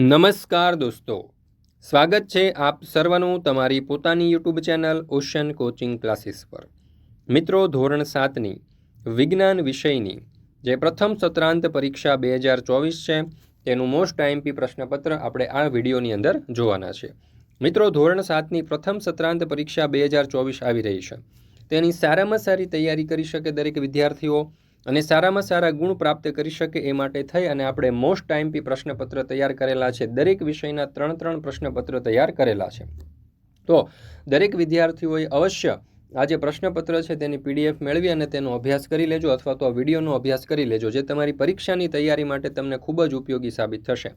નમસ્કાર દોસ્તો. સ્વાગત છે આપ સર્વનું તમારી પોતાની YouTube channel ocean coaching classes પર. મિત્રો, ધોરણ સાતની વિજ્ઞાન વિષયની જે પ્રથમ સત્રાંત પરીક્ષા બે હજાર ચોવીસ છે, તેનું મોસ્ટ આઈએમપી પ્રશ્નપત્ર આપણે આ વિડીયોની અંદર જોવાના છે. મિત્રો, ધોરણ સાતની પ્રથમ સત્રાંત પરીક્ષા બે હજાર ચોવીસ આવી રહી છે. તેની સારામાં સારી તૈયારી કરી શકે દરેક વિદ્યાર્થીઓ અને સારામાં સારા ગુણ પ્રાપ્ત કરી શકે એ માટે થઈ અને આપણે મોસ્ટ ટાઈમપી પ્રશ્નપત્ર તૈયાર કરેલા છે. દરેક વિષયના ત્રણ ત્રણ પ્રશ્નપત્ર તૈયાર કરેલા છે. તો દરેક વિદ્યાર્થીઓએ અવશ્ય આ જે પ્રશ્નપત્ર છે તેની પીડીએફ મેળવી અને તેનો અભ્યાસ કરી લેજો અથવા તો વિડીયોનો અભ્યાસ કરી લેજો, જે તમારી પરીક્ષાની તૈયારી માટે તમને ખૂબ જ ઉપયોગી સાબિત થશે.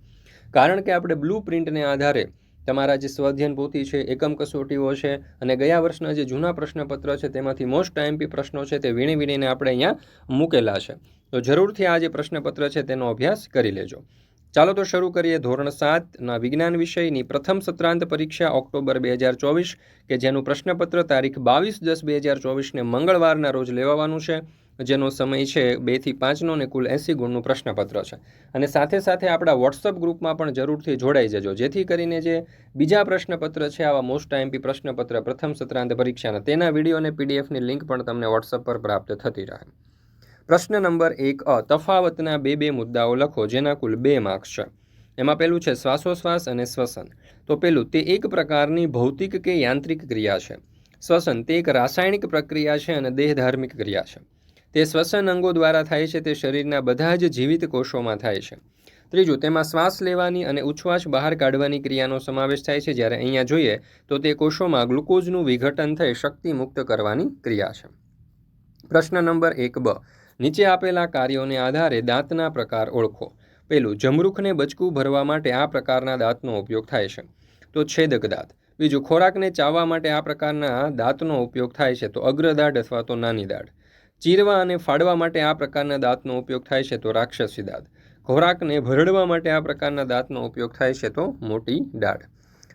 કારણ કે આપણે બ્લુ પ્રિન્ટને આધારે તમારા જે સ્વાધ્યન પોથી છે, એકમ કસોટીઓ છે અને ગયા વર્ષના જે જૂના પ્રશ્નપત્ર છે, તેમાંથી મોસ્ટ ટાઈમપી પ્રશ્નો છે, તે વીણી વીણીને આપણે અહીંયા મૂકેલા છે. તો જરૂરથી આ જે પ્રશ્નપત્ર છે, તેનો અભ્યાસ કરી લેજો. ચાલો તો શરૂ કરીએ ધોરણ સાતના વિજ્ઞાન વિષયની પ્રથમ સત્રાંત પરીક્ષા ઓક્ટોબર બે હજાર ચોવીસ, કે જેનું પ્રશ્નપત્ર તારીખ બાવીસ દસ બે હજાર ચોવીસને મંગળવારના રોજ લેવાવાનું છે. જેનો સમય છે બેથી પાંચનો ને કુલ એંસી ગુણનું પ્રશ્નપત્ર છે. અને સાથે સાથે આપણા વોટ્સઅપ ગ્રુપમાં પણ જરૂરથી જોડાઈ જજો. જેથી કરીને જે બીજા પ્રશ્નપત્ર છે, આવા મોસ્ટ આઈએમપી પ્રશ્નપત્ર પ્રથમ સત્રાંત પરીક્ષાના, તેના વીડિયો અને પીડીએફની લિંક પણ તમને વોટ્સઅપ પર પ્રાપ્ત થતી રહે. પ્રશ્ન નંબર એક, અ, તફાવતના બે બે મુદ્દાઓ લખો, જેના કુલ બે માર્ક્સ છે. એમાં પેલું છે શ્વાસોશ્વાસ અને શ્વસન. તો પેલું, તે એક પ્રકારની ભૌતિક કે યાંત્રિક ક્રિયા છે. શ્વસન, તે એક રાસાયણિક પ્રક્રિયા છે અને દેહ ધાર્મિક ક્રિયા છે. તે શ્વસન અંગો દ્વારા થાય છે, તે શરીરના બધા જ જીવિત કોષોમાં થાય છે. ત્રીજું, તેમાં શ્વાસ લેવાની અને ઉચ્છ્વાસ બહાર કાઢવાની ક્રિયાનો સમાવેશ થાય છે. જ્યારે અહીંયા જોઈએ, તો તે કોષોમાં ગ્લુકોઝનું વિઘટન થઈ શક્તિ મુક્ત કરવાની ક્રિયા છે. પ્રશ્ન નંબર એક બ, નીચે આપેલા કાર્યોને આધારે દાંતના પ્રકાર ઓળખો. પેલું જમરૂખને બચકું ભરવા માટે આ પ્રકારના દાંતનો ઉપયોગ થાય છે. તો છેદક દાંત. બીજું, ખોરાકને ચાવવા માટે આ પ્રકારના દાંતનો ઉપયોગ થાય છે. તો અગ્રદાઢ અથવા તો નાની દાઢ ચીરવા અને ફાડવા માટે આ પ્રકારના દાંતનો ઉપયોગ થાય છે તો રાક્ષસી દાંત. ખોરાકને ભરડવા માટે આ પ્રકારના દાંતનો ઉપયોગ થાય છે તો મોટી દાઢ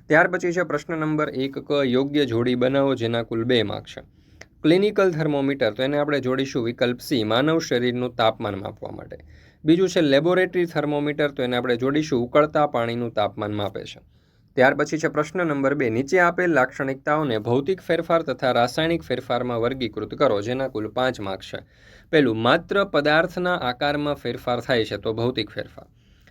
ત્યાર પછી છે પ્રશ્ન નંબર એક, ક, યોગ્ય જોડી બનાવો જેના કુલ બે માર્ક છે. ક્લિનિકલ થર્મોમીટર, તો એને આપણે જોડીશું વિકલ્પ સી, માનવ શરીરનું તાપમાન માપવા માટે. બીજું છે લેબોરેટરી થર્મોમીટર, તો એને આપણે જોડીશું ઉકળતા પાણીનું તાપમાન માપે છે. ત્યાર પછી છે પ્રશ્ન નંબર બે. નીચે આપેલ લાક્ષણિકતાઓને ભૌતિક ફેરફાર તથા રાસાયણિક ફેરફારમાં વર્ગીકૃત કરો, જેના કુલ પાંચ માર્ક્સ છે. પહેલું, માત્ર પદાર્થના આકારમાં ફેરફાર થાય છે તો ભૌતિક ફેરફાર.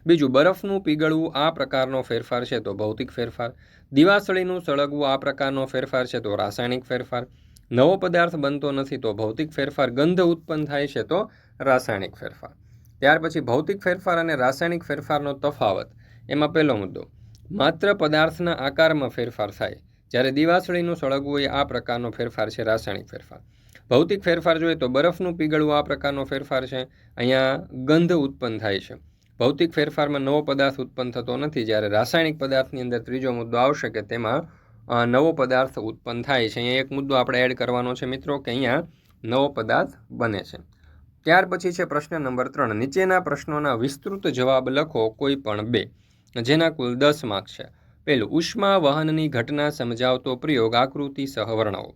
બીજું, બરફનું પીગળવું આ પ્રકારનો ફેરફાર છે તો ભૌતિક ફેરફાર. દિવાસળીનું સળગવું આ પ્રકારનો ફેરફાર છે તો રાસાયણિક ફેરફાર. નવો પદાર્થ બનતો નથી તો ભૌતિક ફેરફાર. ગંધ ઉત્પન્ન થાય છે તો રાસાયણિક ફેરફાર. ત્યાર પછી ભૌતિક ફેરફાર અને રાસાયણિક ફેરફારનો તફાવત. એમાં પહેલો મુદ્દો માત્ર પદાર્થના આકારમાં ફેરફાર થાય, જ્યારે દિવાસળીનું સળગવું એ આ પ્રકારનો ફેરફાર છે, રાસાયણિક ફેરફાર. ભૌતિક ફેરફાર જોઈએ તો બરફનું પીગળવું આ પ્રકારનો ફેરફાર છે, અહીંયા ગંધ ઉત્પન્ન થાય છે. ભૌતિક ફેરફારમાં નવો પદાર્થ ઉત્પન્ન થતો નથી, જ્યારે રાસાયણિક પદાર્થની અંદર ત્રીજો મુદ્દો આવશે કે તેમાં નવો પદાર્થ ઉત્પન્ન થાય છે. અહીંયા એક મુદ્દો આપણે એડ કરવાનો છે, મિત્રો, કે અહીંયા નવો પદાર્થ બને છે. ત્યાર પછી છે પ્રશ્ન નંબર ત્રણ. નીચેના પ્રશ્નોના વિસ્તૃત જવાબ લખો કોઈ પણ બે. જેના કુલ દસ માર્ક છે. પહેલું, ઉષ્મા વહનની ઘટના સમજાવતો પ્રયોગ આકૃતિ સહ વર્ણવો.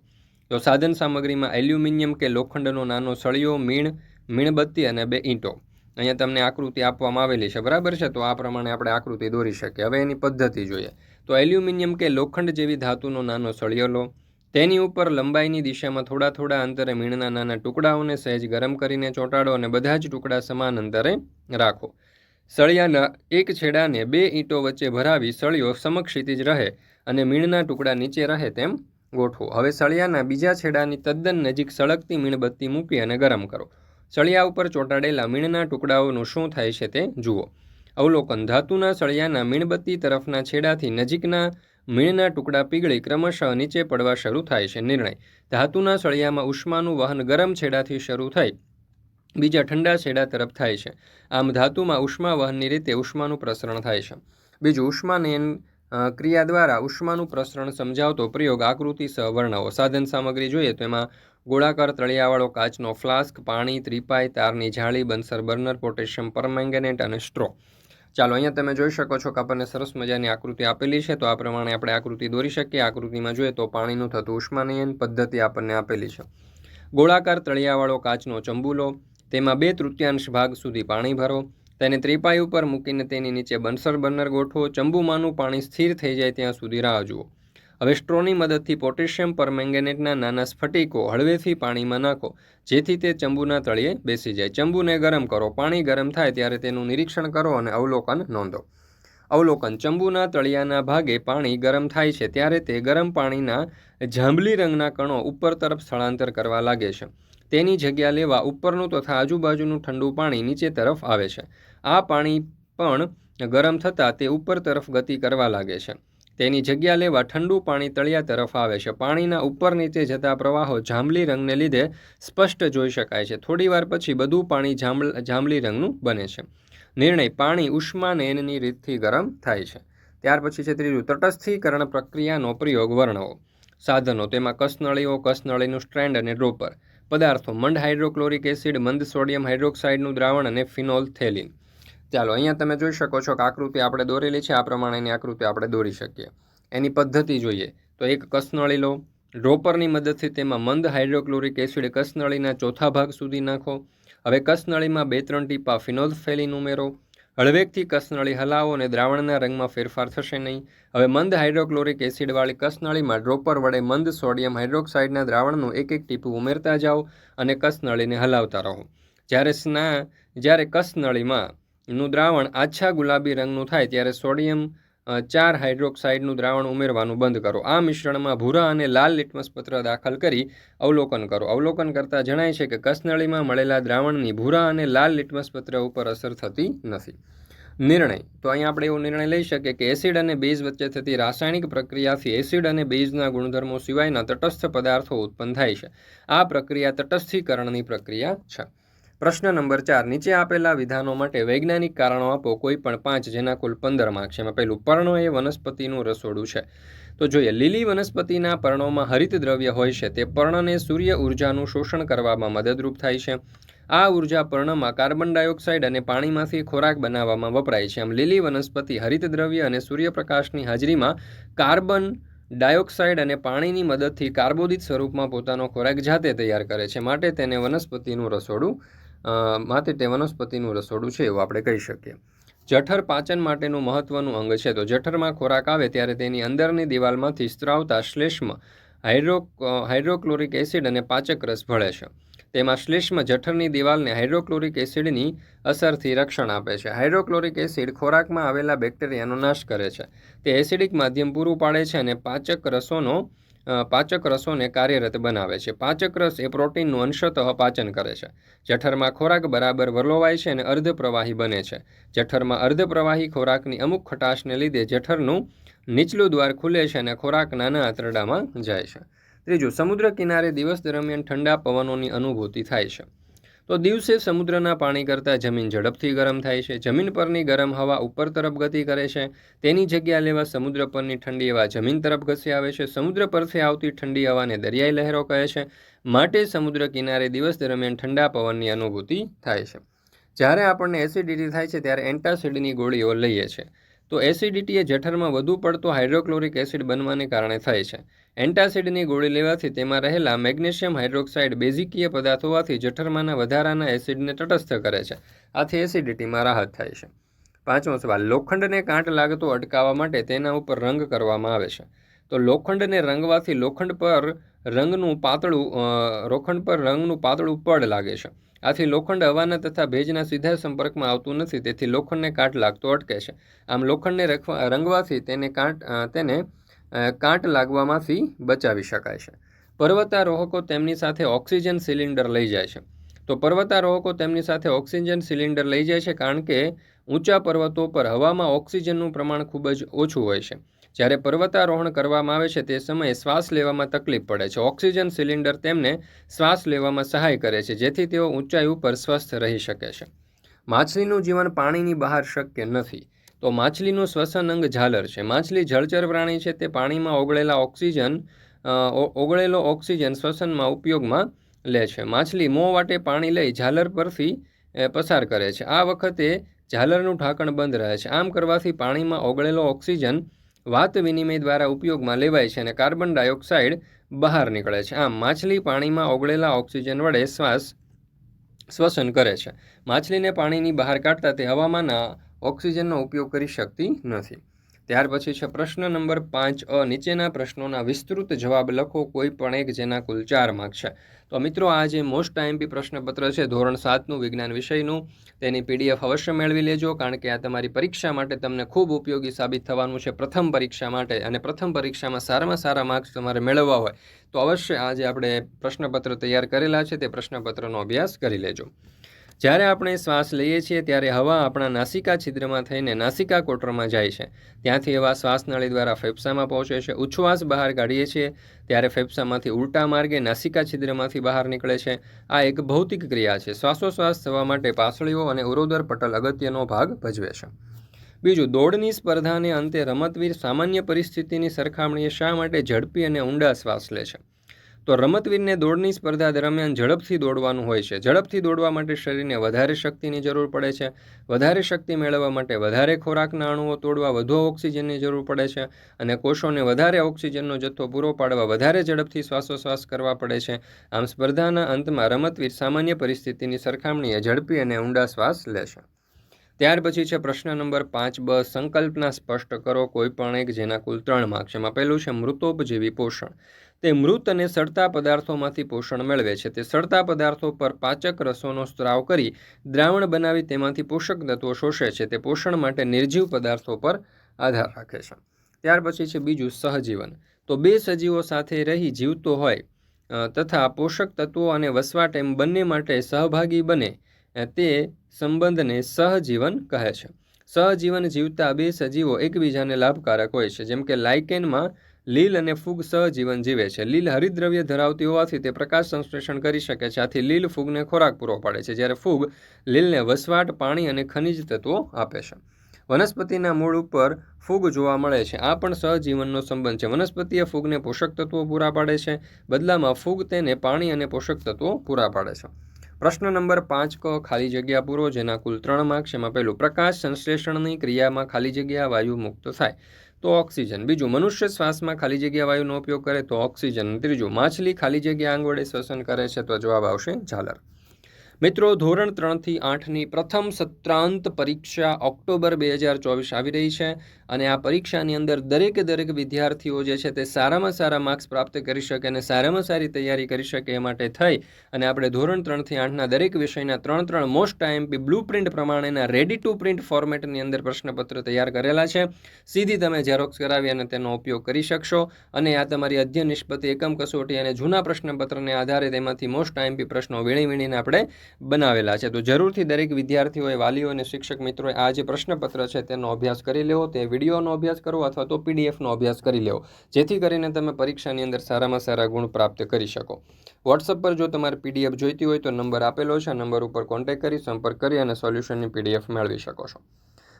તો સાધન સામગ્રીમાં એલ્યુમિનિયમ કે લોખંડનો નાનો સળિયો, મીણ, મીણબત્તી અને બે ઈંટો. અહીંયા તમને આકૃતિ આપવામાં આવેલી છે. બરાબર છે? તો આ પ્રમાણે આપણે આકૃતિ દોરી શકીએ. હવે એની પદ્ધતિ જોઈએ. તો એલ્યુમિનિયમ કે લોખંડ જેવી ધાતુનો નાનો સળિયો લો. તેની ઉપર લંબાઈની દિશામાં થોડા થોડા અંતરે મીણના નાના ટુકડાઓને સહેજ ગરમ કરીને ચોંટાડો અને બધા જ ટુકડા સમાન અંતરે રાખો. સળિયાના એક છેડાને બે ઈંટો વચ્ચે ભરાવી સળિયો સમક્ષિતિજ રહે અને મીણના ટુકડા નીચે રહે તેમ ગોઠવો. હવે સળિયાના બીજા છેડાની તદ્દન નજીક સળગતી મીણબત્તી મૂકી અને ગરમ કરો. સળિયા ઉપર ચોંટાડેલા મીણના ટુકડાઓનું શું થાય છે તે જુઓ. અવલોકન. ધાતુના સળિયાના મીણબત્તી તરફના છેડાથી નજીકના મીણના ટુકડા પીગળી ક્રમશઃ નીચે પડવા શરૂ થાય છે નિર્ણય. ધાતુના સળિયામાં ઉષ્માનું વહન ગરમ છેડાથી શરૂ થઈ બીજા ઠંડા છેડા તરફ થાય છે. આમ ધાતુમાં ઉષ્મા વહનની રીતે ઉષ્માનું પ્રસરણ થાય છે. બીજું ઉષ્માનયન ક્રિયા દ્વારા ઉષ્માનું પ્રસરણ સમજાવતો પ્રયોગ આકૃતિ સહ વર્ણવો. સાધન સામગ્રી જોઈએ તો એમાં ગોળાકાર તળિયાવાળો કાચનો ફ્લાસ્ક, પાણી, ત્રિપાઈ, તારની જાળી બનસર બર્નર, પોટેશિયમ, પરમેંગેનેટ અને સ્ટ્રો. ચાલો, અહીંયા તમે જોઈ શકો છો કે આપણને સરસ મજાની આકૃતિ આપેલી છે. તો આ પ્રમાણે આપણે આકૃતિ દોરી શકીએ. આકૃતિમાં જોઈએ તો પાણીનું થતું ઉષ્માનયન પદ્ધતિ આપણને આપેલી છે. ગોળાકાર તળિયાવાળો કાચનો ચંબુલો તેમાં બે તૃતીયાંશ ભાગ સુધી પાણી ભરો. તેને ત્રિપાઈ ઉપર મૂકીને તેની નીચે બનસર બર્નર ગોઠવો. ચંબુમાંનું પાણી સ્થિર થઈ જાય ત્યાં સુધી રાહ જુઓ. હવે સ્ટ્રોની મદદથી પોટેશિયમ પરમેંગેનેટના નાના સ્ફટિકો હળવેથી પાણીમાં નાખો, જેથી તે ચંબુના તળિયે બેસી જાય. ચંબુને ગરમ કરો. પાણી ગરમ થાય ત્યારે તેનું નિરીક્ષણ કરો અને અવલોકન નોંધો. અવલોકન. ચંબુના તળિયાના ભાગે પાણી ગરમ થાય છે, ત્યારે તે ગરમ પાણીના જાંબલી રંગના કણો ઉપર તરફ સ્થળાંતર કરવા લાગે છે. તેની જગ્યા લેવા ઉપરનું તથા આજુબાજુનું ઠંડુ પાણી નીચે તરફ આવે છે. આ પાણી પણ ગરમ થતાં તે ઉપર તરફ ગતિ કરવા લાગે છે. તેની જગ્યા લેવા ઠંડુ પાણી તળિયા તરફ આવે છે. પાણીના ઉપર નીચે જતા પ્રવાહો જાંબલી રંગને લીધે સ્પષ્ટ જોઈ શકાય છે. થોડીવાર પછી બધું પાણી જાંબલ રંગનું બને છે. નિર્ણય પાણી ઉષ્માનયનની રીતથી ગરમ થાય છે. ત્યાર પછી છે ત્રીજું, તટસ્થીકરણ પ્રક્રિયાનો પ્રયોગ વર્ણવો. સાધનો, તેમાં કસનળીઓ, કસનળીનું સ્ટ્રેન્ડ અને ડ્રોપર. પદાર્થો, મંડ હાઇડ્રોક્લોરિક એસિડ, મંદ સોડિયમ હાઇડ્રોક્સાઇડનું દ્રાવણ અને ફિનોલ થેલિન. ચાલો, અહીંયા તમે જોઈ શકો છો કે આકૃતિ આપણે દોરેલી છે. આ પ્રમાણેની આકૃતિ આપણે દોરી શકીએ. એની પદ્ધતિ જોઈએ. તો એક કસનળી લો. ડ્રોપરની મદદથી તેમાં મંદ હાઇડ્રોક્લોરિક એસિડ કસનળીના ચોથા ભાગ સુધી નાખો. હવે કસનળીમાં બે ત્રણ ટીપા ફિનોલ્ફેલિન ઉમેરો. હળવેકથી કસનળી હલાવો અને દ્રાવણના રંગમાં ફેરફાર થશે નહીં. હવે મંદ હાઇડ્રોક્લોરિક એસિડવાળી કસનળીમાં ડ્રોપર વડે મંદ સોડિયમ હાઇડ્રોક્સાઇડના દ્રાવણનું એક એક ટીપું ઉમેરતા જાઓ અને કસનળીને હલાવતા રહો. જ્યારે સ્ના, જ્યારે કસનળીમાં નું દ્રાવણ આછા ગુલાબી રંગનું થાય, ત્યારે સોડિયમ ચાર હાઇડ્રોક્સાઇડનું દ્રાવણ ઉમેરવાનું બંધ કરો. આ મિશ્રણમાં ભૂરા અને લાલ લિટમસ પત્ર દાખલ કરી અવલોકન કરો. અવલોકન કરતાં જણાય છે કે કસનળીમાં મળેલા દ્રાવણની ભૂરા અને લાલ લિટમસ પત્ર ઉપર અસર થતી નથી. નિર્ણય. તો અહીં આપણે એવો નિર્ણય લઈ શકીએ કે એસિડ અને બેઝ વચ્ચે થતી રાસાયણિક પ્રક્રિયાથી એસિડ અને બેઝના ગુણધર્મો સિવાયના તટસ્થ પદાર્થો ઉત્પન્ન થાય છે. આ પ્રક્રિયા તટસ્થીકરણની પ્રક્રિયા છે. પ્રશ્ન નંબર ચાર, નીચે આપેલા વિધાનો માટે વૈજ્ઞાનિક કારણો આપો, કોઈ પણ પાંચ, જેના કુલ પંદર માર્ક છે. એમાં પહેલું, પર્ણો એ વનસ્પતિનું રસોડું છે. તો જોઈએ, લીલી વનસ્પતિના પર્ણોમાં હરિત દ્રવ્ય હોય છે. તે પર્ણને સૂર્ય ઉર્જાનું શોષણ કરવામાં મદદરૂપ થાય છે. આ ઊર્જા પર્ણમાં કાર્બન ડાયોક્સાઇડ અને પાણીમાંથી ખોરાક બનાવવામાં વપરાય છે. આમ, લીલી વનસ્પતિ હરિત દ્રવ્ય અને સૂર્યપ્રકાશની હાજરીમાં કાર્બન ડાયોક્સાઇડ અને પાણીની મદદથી કાર્બોદિત સ્વરૂપમાં પોતાનો ખોરાક જાતે તૈયાર કરે છે. માટે તેને વનસ્પતિનું રસોડું માટે તે વનસ્પતિનું રસોડું છે એવું આપણે કહી શકીએ. જઠર પાચન માટેનું મહત્વનું અંગ છે. તો જઠરમાં ખોરાક આવે ત્યારે તેની અંદરની દિવાલમાંથી સ્ત્રાવતા શ્લેષ્મ હાઇડ્રો હાઇડ્રોક્લોરિક એસિડ અને પાચક રસ ભળે છે. તેમાં શ્લેષ્મ જઠરની દિવાલને હાઇડ્રોક્લોરિક એસિડની અસરથી રક્ષણ આપે છે. હાઇડ્રોક્લોરિક એસિડ ખોરાકમાં આવેલા બેક્ટેરિયાનો નાશ કરે છે. તે એસિડિક માધ્યમ પૂરું પાડે છે અને પાચક રસોનો પાચક રસોને કાર્યરત બનાવે છે. પાચક રસ એ પ્રોટીનનું અંશતઃ પાચન કરે છે. જઠરમાં ખોરાક બરાબર વરલોવાય છે અને અર્ધપ્રવાહી બને છે. જઠરમાં અર્ધપ્રવાહી ખોરાકની અમુક ખટાશને લીધે જઠરનું નીચલું દ્વાર ખુલે છે અને ખોરાક નાના આંતરડામાં જાય છે. ત્રીજું, સમુદ્ર કિનારે દિવસ દરમિયાન ઠંડા પવનોની અનુભૂતિ થાય છે. તો દિવસે સમુદ્રના પાણી કરતાં જમીન ઝડપથી ગરમ થાય છે. જમીન પરની ગરમ હવા ઉપર તરફ ગતિ કરે છે. તેની જગ્યા લેવા સમુદ્ર પરની ઠંડી હવા જમીન તરફ ઘસી આવે છે. સમુદ્ર પરથી આવતી ઠંડી હવાને દરિયાઈ લહેરો કહે છે. માટે સમુદ્ર કિનારે દિવસ દરમિયાન ઠંડા પવનની અનુભૂતિ થાય છે. જ્યારે આપણને એસિડિટી થાય છે, ત્યારે એન્ટાસિડની ગોળીઓ લઈએ છીએ તો એસિડિટી એ જઠરમાં વધુ પડતો હાઇડ્રોક્લોરિક એસિડ બનવાને કારણે થાય છે. એન્ટાસિડની ગોળી લેવાથી તેમાં રહેલા મેગ્નેશિયમ હાઇડ્રોક્સાઇડ બેઝિકીય પદાર્થ હોવાથી જઠરમાંના વધારાના એસિડને તટસ્થ કરે છે. આથી એસિડિટીમાં રાહત થાય છે. પાંચમો સવાલ, લોખંડને કાંટ લાગતો અટકાવવા માટે તેના ઉપર રંગ કરવામાં આવે છે. તો લોખંડને રંગવાથી લોખંડ પર રંગનું પાતળું લોખંડ પર રંગનું પાતળું પડ લાગે છે. આથી લોખંડ હવાના તથા ભેજના સીધા સંપર્કમાં આવતું નથી, તેથી લોખંડને કાંટ લાગતો અટકે છે. આમ લોખંડને રંગવાથી તેને કાંટ તેને કાંટ લાગવામાંથી બચાવી શકાય છે. પર્વતારોહકો તેમની સાથે ઓક્સિજન સિલિન્ડર લઈ જાય છે. તો પર્વતારોહકો તેમની સાથે ઓક્સિજન સિલિન્ડર લઈ જાય છે કારણ કે ઊંચા પર્વતો પર હવામાં ઓક્સિજનનું પ્રમાણ ખૂબ જ ઓછું હોય છે. જ્યારે પર્વતારોહણ કરવામાં આવે છે તે સમયે શ્વાસ લેવામાં તકલીફ પડે છે. ઓક્સિજન સિલિન્ડર તેમને શ્વાસ લેવામાં સહાય કરે છે, જેથી તેઓ ઊંચાઈ ઉપર સ્વસ્થ રહી શકે છે. માછલીનું જીવન પાણીની બહાર શક્ય નથી. તો માછલીનું શ્વસન અંગ ઝાલર છે. માછલી જળચર પ્રાણી છે. તે પાણીમાં ઓગળેલા ઓક્સિજન ઓગળેલો ઓક્સિજન શ્વસનમાં ઉપયોગમાં લે છે. માછલી મોં વાટે પાણી લઈ ઝાલર પરથી પસાર કરે છે. આ વખતે ઝાલરનું ઢાંકણ બંધ રહે છે. આમ કરવાથી પાણીમાં ઓગળેલો ઓક્સિજન વાત વિનિમય દ્વારા ઉપયોગમાં લેવાય છે અને કાર્બન ડાયોક્સાઇડ બહાર નીકળે છે. આમ માછલી પાણીમાં ઓગળેલા ઓક્સિજન વડે શ્વાસ, શ્વસન કરે છે. માછલીને પાણીની બહાર કાઢતા તે હવામાંના ઓક્સિજનનો ઉપયોગ કરી શકતી નથી. ત્યાર પછી છે પ્રશ્ન નંબર પાંચ અ. નીચેના પ્રશ્નોના વિસ્તૃત જવાબ લખો. કોઈ પણ એક જેના કુલ ચાર માર્ક છે. તો મિત્રો, આ જે મોસ્ટ આઈએમપી પ્રશ્નપત્ર છે, ધોરણ સાતનું વિજ્ઞાન વિષયનું, તેની પીડીએફ અવશ્ય મેળવી લેજો, કારણ કે આ તમારી પરીક્ષા માટે તમને ખૂબ ઉપયોગી સાબિત થવાનું છે પ્રથમ પરીક્ષા માટે, અને પ્રથમ પરીક્ષામાં સારામાં સારા માર્ક્સ તમારે મેળવવા હોય. તો અવશ્ય આજે આપણે પ્રશ્નપત્ર તૈયાર કરેલા છે, તે પ્રશ્નપત્રનો અભ્યાસ કરી લેજો. જ્યારે આપણે શ્વાસ લઈએ છીએ ત્યારે હવા આપણા નાસિકા છિદ્રમાં થઈને નાસિકા કોટરમાં જાય છે. ત્યાંથી હવા શ્વાસનળી દ્વારા ફેફસામાં પહોંચે છે. ઉચ્છવાસ બહાર કાઢીએ છીએ ત્યારે ફેફસામાંથી ઉલટા માર્ગે નાસિકા છિદ્રમાંથી બહાર નીકળે છે. આ એક ભૌતિક ક્રિયા છે. શ્વાસોશ્વાસ થવા માટે પાસળીઓ અને ઉરોદર પટલ અગત્યનો ભાગ ભજવે છે. બીજું, દોડની સ્પર્ધાને અંતે રમતવીર સામાન્ય પરિસ્થિતિની સરખામણીએ શા માટે ઝડપી અને ઊંડા શ્વાસ લે છે? તો રમતવીરને દોડની સ્પર્ધા દરમિયાન ઝડપથી દોડવાનું હોય છે. ઝડપથી દોડવા માટે શરીરને વધારે શક્તિની જરૂર પડે છે. વધારે શક્તિ મેળવવા માટે વધારે ખોરાકના અણુઓ તોડવા વધુ ઓક્સિજનની જરૂર પડે છે અને કોષોને વધારે ઓક્સિજનનો જથ્થો પૂરો પાડવા વધારે ઝડપથી શ્વાસોશ્વાસ કરવા પડે છે. આમ સ્પર્ધાના અંતમાં રમતવીર સામાન્ય પરિસ્થિતિની સરખામણીએ ઝડપી અને ઊંડા શ્વાસ લેશે ત્યાર પછી છે પ્રશ્ન નંબર પાંચ બ સંકલ્પના સ્પષ્ટ કરો. કોઈ પણ એક જેના કુલ ત્રણ માર્ક્સ એમાં પહેલું છે મૃતોપજીવી પોષણ. તે મૃત અને સડતા પદાર્થોમાંથી પોષણ મેળવે છે. તે સડતા પદાર્થો પર પાચક રસોનો સ્ત્રાવ કરી દ્રાવણ બનાવી તેમાંથી પોષક તત્વો શોષે છે. તે પોષણ માટે નિર્જીવ પદાર્થો પર આધાર રાખે છે. ત્યાર પછી છે બીજું સહજીવન. તો બે સજીવો સાથે રહી જીવતો હોય તથા પોષક તત્વો અને વસવાટ એમ બંને માટે સહભાગી બને તે સંબંધને સહજીવન કહે છે. સહજીવન જીવતા બે સજીવો એકબીજાને લાભકારક હોય છે. જેમ કે લાઇકેનમાં લીલ અને ફૂગ સહજીવન જીવે છે. લીલ હરિદ્રવ્ય ધરાવતી હોવાથી તે પ્રકાશ સંશ્લેષણ કરી શકે છે. આથી લીલ ફૂગને ખોરાક પૂરો પાડે છે, જ્યારે ફૂગ લીલને વસવાટ, પાણી અને ખનિજ તત્વો આપે છે. વનસ્પતિના મૂળ ઉપર ફૂગ જોવા મળે છે. આ પણ સહજીવનનો સંબંધ છે. વનસ્પતિએ ફૂગને પોષક તત્વો પૂરા પાડે છે. બદલામાં ફૂગ તેને પાણી અને પોષક તત્વો પૂરા પાડે છે. પ્રશ્ન નંબર પાંચ ક, ખાલી જગ્યા પૂરો, જેના કુલ ત્રણ માર્ક્સ એમાં પહેલું, પ્રકાશ સંશ્લેષણની ક્રિયામાં ખાલી જગ્યા વાયુ મુક્ત થાય. તો ઓક્સિજન. બીજું, મનુષ્ય શ્વાસમાં ખાલી જગ્યા વાયુનો ઉપયોગ કરે તો ઓક્સિજન. ત્રીજું, માછલી ખાલી જગ્યા આંગ વડે શ્વસન કરે છે તો જવાબ આવશે ઝાલર. મિત્રો, ધોરણ ત્રણથી આઠની પ્રથમ સત્રાંત પરીક્ષા ઓક્ટોબર બે હજાર ચોવીસ આવી રહી છે. અને આ પરીક્ષાની અંદર દરેકે દરેક વિદ્યાર્થીઓ જે છે તે સારામાં સારા માર્ક્સ પ્રાપ્ત કરી શકે અને સારામાં સારી તૈયારી કરી શકે એ માટે થઈ. અને આપણે ધોરણ ત્રણથી આઠના દરેક વિષયના ત્રણ ત્રણ મોસ્ટ આઈએમપી બ્લુ પ્રિન્ટ પ્રમાણેના રેડી ટુ પ્રિન્ટ ફોર્મેટની અંદર પ્રશ્નપત્ર તૈયાર કરેલા છે. સીધી તમે ઝેરોક્સ કરાવી અને તેનો ઉપયોગ કરી શકશો. અને આ તમારી અધ્યયન નિષ્પતિ, એકમ કસોટી અને જૂના પ્રશ્નપત્રને આધારે તેમાંથી મોસ્ટ આઈએમપી પ્રશ્નો વીણી વીણીને આપણે બનાવેલા છે. તો જરૂરથી દરેક વિદ્યાર્થીઓએ, વાલીઓ અને શિક્ષક મિત્રોએ આ જે પ્રશ્નપત્ર છે તેનો અભ્યાસ કરી લેવો, તે વિડીયોનો અભ્યાસ કરો અથવા તો પીડીએફનો અભ્યાસ કરી લેવો. જેથી કરીને તમે પરીક્ષાની અંદર સારામાં સારા ગુણ પ્રાપ્ત કરી શકો. વોટ્સઅપ પર જો તમારે પીડીએફ જોઈતી હોય તો નંબર આપેલો છે. નંબર ઉપર કોન્ટેક્ટ કરી, સંપર્ક કરી અને સોલ્યુશનની પીડીએફ મેળવી શકો છો.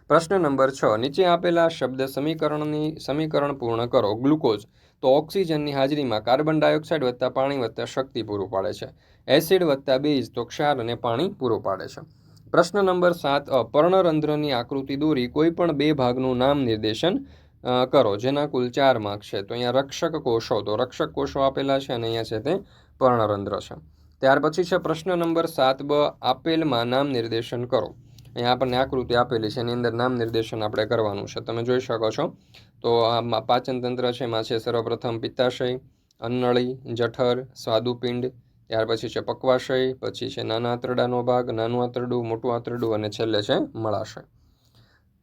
પ્રશ્ન નંબર છ. નીચે આપેલા શબ્દ સમીકરણની, સમીકરણ પૂર્ણ કરો. ગ્લુકોઝ. તો ઓક્સિજનની હાજરીમાં કાર્બન ડાયોક્સાઇડ વત્તા પાણી વત્તા શક્તિ પૂરું પાડે છે. એસિડ વત્તા બેઝ તો ક્ષાર અને પાણી પૂરું પાડે છે. પ્રશ્ન નંબર સાત પર્ણરંધ્રની આકૃતિ દોરી કોઈ પણ બે ભાગનું નામ નિર્દેશન કરો, જેના કુલ ચાર માર્ક છે. તો અહીંયા રક્ષક કોષો, તો રક્ષક કોષો આપેલા છે અને અહીંયા છે તે પર્ણરંધ્ર છે. ત્યાર પછી છે પ્રશ્ન નંબર સાત, બ, આપેલમાં નામ નિર્દેશન કરો. અહીંયા આપણને આકૃતિ આપેલી છે, એની અંદર નામ નિર્દેશન આપણે કરવાનું છે. તમે જોઈ શકો છો. તો આ પાચન તંત્ર છે, એમાં છે સર્વપ્રથમ પિત્તાશય, અન્નળી, જઠર, સ્વાદુપિંડ ત્યાર પછી છે પકવાશય, પછી છે નાના આંતરડાનો ભાગ, નાનું આંતરડું, મોટું આંતરડું અને છેલ્લે છે મળાશય.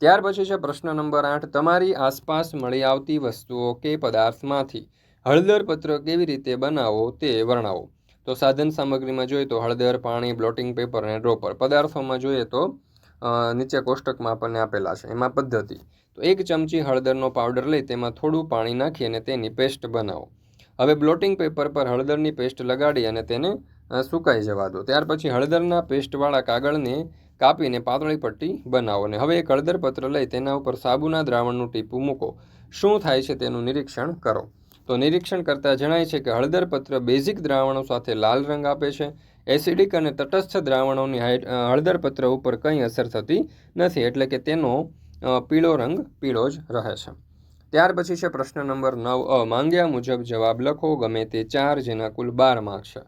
ત્યાર પછી છે પ્રશ્ન નંબર આઠ, તમારી આસપાસ મળી આવતી વસ્તુઓ કે પદાર્થમાંથી હળદર પત્ર કેવી રીતે બનાવો તે વર્ણવો. તો સાધન સામગ્રીમાં જોઈએ તો હળદર, પાણી બ્લોટિંગ પેપર અને ડ્રોપર પદાર્થોમાં જોઈએ તો નીચે કોષ્ટકમાં આપણને આપેલા છે. એમાં પદ્ધતિ. તો એક ચમચી હળદરનો પાવડર લઈ તેમાં થોડું પાણી નાખી અને તેની પેસ્ટ બનાવો. હવે બ્લોટિંગ પેપર પર હળદરની પેસ્ટ લગાડી અને તેને સુકાઈ જવા દો. ત્યાર પછી હળદરના પેસ્ટવાળા કાગળને કાપીને પાતળી પટ્ટી બનાવો અને હવે એક હળદર પત્ર લઈ તેના ઉપર સાબુના દ્રાવણનું ટીપું મૂકો. શું થાય છે તેનું નિરીક્ષણ કરો. તો નિરીક્ષણ કરતાં જણાય છે કે હળદર પત્ર બેઝિક દ્રાવણો સાથે લાલ રંગ આપે છે. એસિડિક અને તટસ્થ દ્રાવણોની હળદર પત્ર ઉપર કંઈ અસર થતી નથી. એટલે કે તેનો પીળો રંગ પીળો જ રહે છે. ત્યાર પછી છે પ્રશ્ન નંબર નવ અ. માંગ્યા મુજબ જવાબ લખો, ગમે તે ચાર, જેના કુલ બાર માર્ક છે.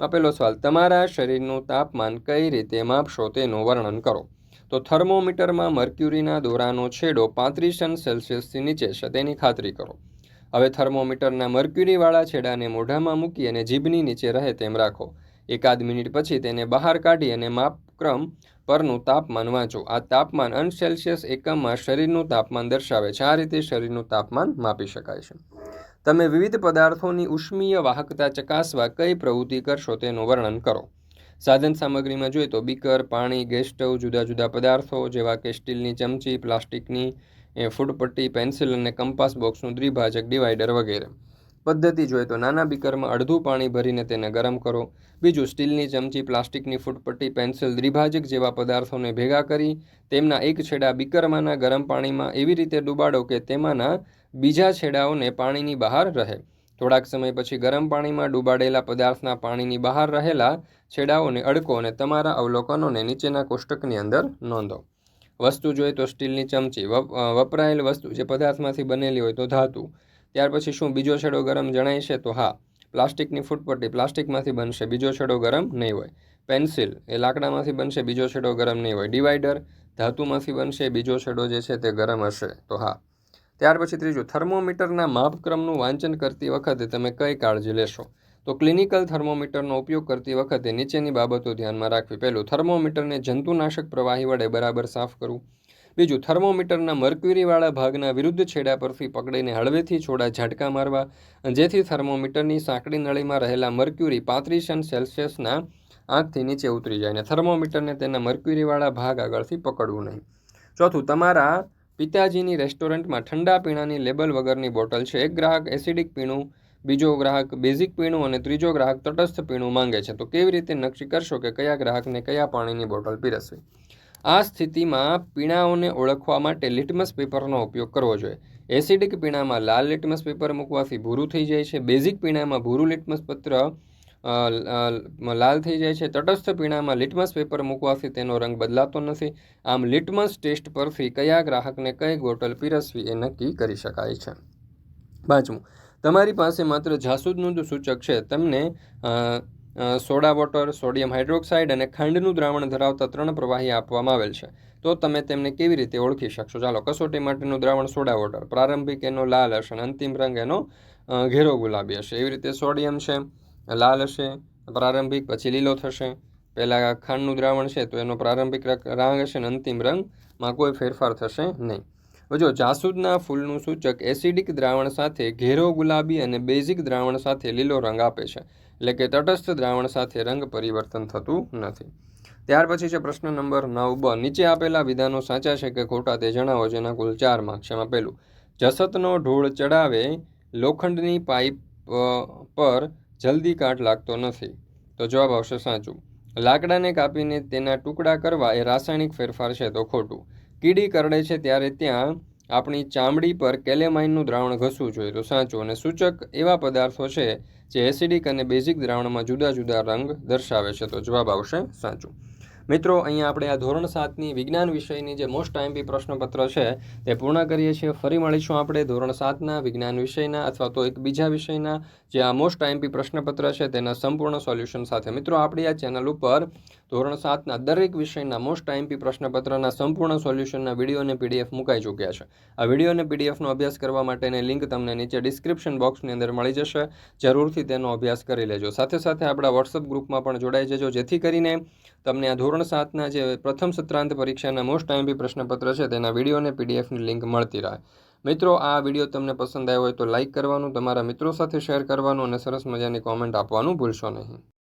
આપેલો સવાલ, તમારા શરીરનું તાપમાન કઈ રીતે માપશો તેનું વર્ણન કરો. તો થર્મોમીટરમાં મર્ક્યુરીના દોરાનો છેડો પાંત્રીસ સેલ્સિયસથી નીચે છે, તેની ખાતરી કરો. હવે થર્મોમીટરના મર્ક્યુરીવાળા છેડાને મોઢામાં મૂકી અને જીભની નીચે રહે તેમ રાખો. એકાદ મિનિટ પછી તેને બહાર કાઢી અને માપક્રમ પરનું તાપમાન વાંચો. આ તાપમાન અન સેલ્સિયસ એકમમાં શરીરનું તાપમાન દર્શાવે છે. આ રીતે શરીરનું તાપમાન માપી શકાય છે. તમે વિવિધ પદાર્થોની ઉષ્મીય વાહકતા ચકાસવા કઈ પ્રવૃત્તિ કરશો તેનું વર્ણન કરો. સાધન સામગ્રીમાં જોઈએ તો બીકર, પાણી, ગેસ સ્ટવ, જુદા જુદા પદાર્થો જેવા કે સ્ટીલની ચમચી, પ્લાસ્ટિકની ફૂડપટ્ટી પેન્સિલ અને કંપાસ બોક્સનું દ્વિભાજક ડિવાઈડર વગેરે. પદ્ધતિ જોઈએ તો નાના બીકરમાં અડધું પાણી ભરીને તેને ગરમ કરો. બીજું, સ્ટીલની ચમચી પ્લાસ્ટિકની ફૂટપટ્ટી, પેન્સિલ, દ્વિભાજક જેવા પદાર્થોને ભેગા કરી તેમના એક છેડા બીકરમાંના ગરમ પાણીમાં એવી રીતે ડૂબાડો કે તેમાંના બીજા છેડાઓને પાણીની બહાર રહે. થોડાક સમય પછી ગરમ પાણીમાં ડૂબાડેલા પદાર્થના પાણીની બહાર રહેલા છેડાઓને અડકો અને તમારા અવલોકનોને નીચેના કોષ્ટકની અંદર નોંધો. વસ્તુ જોઈએ તો સ્ટીલની ચમચી વપરાયેલ વસ્તુ જે પદાર્થમાંથી બનેલી હોય તો ધાતુ. ત્યાર પછી શું, બીજો છેડો ગરમ જણાય છે? તો હા, પ્લાસ્ટિકની ફૂટપટ્ટી પ્લાસ્ટિકમાંથી બનશે, બીજો છેડો ગરમ નહીં હોય. પેન્સિલ એ લાકડામાંથી બનશે, બીજો છેડો ગરમ નહીં હોય. ડિવાઈડર ધાતુમાંથી બનશે, બીજો છેડો જે છે તે ગરમ હશે. તો હા. ત્યાર પછી ત્રીજું, થર્મોમીટરના માપક્રમનું વાંચન કરતી વખતે તમે કઈ કાળજી લેશો? તો ક્લિનિકલ થર્મોમીટરનો ઉપયોગ કરતી વખતે નીચેની બાબતો ધ્યાનમાં રાખવી. પહેલું, થર્મોમીટરને જંતુનાશક પ્રવાહી વડે બરાબર સાફ કરવું. બીજું, થર્મોમીટરના મર્ક્યુરીવાળા ભાગના વિરુદ્ધ છેડા પરથી પકડીને હળવેથી છોડા ઝાટકા મારવા, જેથી થર્મોમીટરની સાંકડી નળીમાં રહેલા મર્ક્યુરી પાંત્રીસ સેલ્સિયસના આંખથી નીચે ઉતરી જાય અને થર્મોમીટરને તેના મર્ક્યુરીવાળા ભાગ આગળથી પકડવું નહીં. ચોથું, તમારા પિતાજીની રેસ્ટોરન્ટમાં ઠંડા પીણાની લેબલ વગરની બોટલ છે. એક ગ્રાહક એસિડિક પીણું, બીજો ગ્રાહક બેઝિક પીણું અને ત્રીજો ગ્રાહક તટસ્થ પીણું માંગે છે. તો કેવી રીતે નક્કી કરશો કે કયા ગ્રાહકને કયા પાણીની બોટલ પીરસવી? આ સ્થિતિમાં પીણાઓને ઓળખવા માટે લિટમસ પેપરનો ઉપયોગ કરવો જોઈએ. એસિડિક પીણામાં લાલ લિટમસ પેપર મૂકવાથી ભૂરું થઈ જાય છે. બેઝિક પીણામાં ભૂરું લિટમસ પત્ર લાલ થઈ જાય છે. તટસ્થ પીણામાં લિટમસ પેપર મૂકવાથી તેનો રંગ બદલાતો નથી. આમ લિટમસ ટેસ્ટ પરથી કયા ગ્રાહકને કઈ બોટલ પીરસવી એ નક્કી કરી શકાય છે. પાંચમું. તમારી પાસે માત્ર જાસૂદનું જ સૂચક છે. તમને સોડા વોટર સોડિયમ હાઇડ્રોક્સાઇડ અને ખાંડનું દ્રાવણ ધરાવતા ત્રણ પ્રવાહી આપવામાં આવેલ છે. તો તમે તેમને કેવી રીતે ઓળખી શકશો? ચાલો, કસોટી માટેનું દ્રાવણ સોડા વોટર પ્રારંભિક એનો લાલ હશે અને અંતિમ રંગ એનો ઘેરો ગુલાબી હશે. એવી રીતે સોડિયમ છે, લાલ હશે, પ્રારંભિક, પછી લીલો થશે. પહેલાં ખાંડનું દ્રાવણ છે, તો એનો પ્રારંભિક રંગ હશે અને અંતિમ રંગમાં કોઈ ફેરફાર થશે નહીં. જો જાસૂદના ફૂલનું સૂચક એસિડિક દ્રાવણ સાથે ઘેરો ગુલાબી અને બેઝિક દ્રાવણ સાથે લીલો રંગ આપે છે. એટલે કે તટસ્થ દ્રાવણ સાથે રંગ પરિવર્તન થતું નથી. ત્યાર પછી છે પ્રશ્ન નંબર નવ બ. નીચે આપેલા વિધાનો સાચા છે કે ખોટા તે જણાવો જેના કુલ ચાર માર્ક્સ એમાં પહેલું, જસતનો ઢોળ ચડાવે લોખંડની પાઇપ પર જલ્દી કાટ લાગતો નથી. તો જવાબ આવશે સાચું. લાકડાને કાપીને તેના ટુકડા કરવા એ રાસાયણિક ફેરફાર છે તો ખોટું. કીડી કરડે છે ત્યારે ત્યાં આપણી ચામડી પર કેલેમાઇનનું દ્રાવણ ઘસવું જોઈએ તો સાચું અને સૂચક એવા પદાર્થો છે જે એસિડિક અને બેઝિક દ્રાવણમાં જુદા જુદા રંગ દર્શાવે છે. તો જવાબ આવશે સાચું. મિત્રો, અહીંયા આપણે આ ધોરણ સાતની વિજ્ઞાન વિષયની જે મોસ્ટ આઈએમપી પ્રશ્નપત્ર છે, તે પૂર્ણ કરીએ છીએ. ફરી મળીશું આપણે ધોરણ સાતના વિજ્ઞાન વિષયના અથવા તો એક બીજા વિષયના. જે આ મોસ્ટ આઈએમપી પ્રશ્નપત્ર છે, તેના સંપૂર્ણ સોલ્યુશન સાથે. મિત્રો, આપણી આ ચેનલ ઉપર ધોરણ સાતના દરેક વિષયના મોસ્ટ આઈએમપી પ્રશ્નપત્રના સંપૂર્ણ સોલ્યુશનના વીડિયો અને પીડીએફ મુકાઈ ચૂક્યા છે. આ વીડિયો અને પીડીએફનો અભ્યાસ કરવા માટેની લિંક તમને નીચે ડિસ્ક્રિપ્શન બોક્સની અંદર મળી જશે. જરૂરથી તેનો અભ્યાસ કરી લેજો. સાથે સાથે આપણા વોટ્સઅપ ગ્રુપમાં પણ જોડાઈ જજો. જેથી કરીને તમને આ ધોરણ સાતના જે પ્રથમ સત્રાંત પરીક્ષાના મોસ્ટ આઈએમપી પ્રશ્નપત્ર છે, તેના વીડિયો અને પીડીએફની લિંક મળતી રહે. મિત્રો, આ વીડિયો તમને પસંદ આવ્યો હોય તો લાઇક કરવાનું, તમારા મિત્રો સાથે શેર કરવાનું અને સરસ મજાની કોમેન્ટ આપવાનું ભૂલશો નહીં.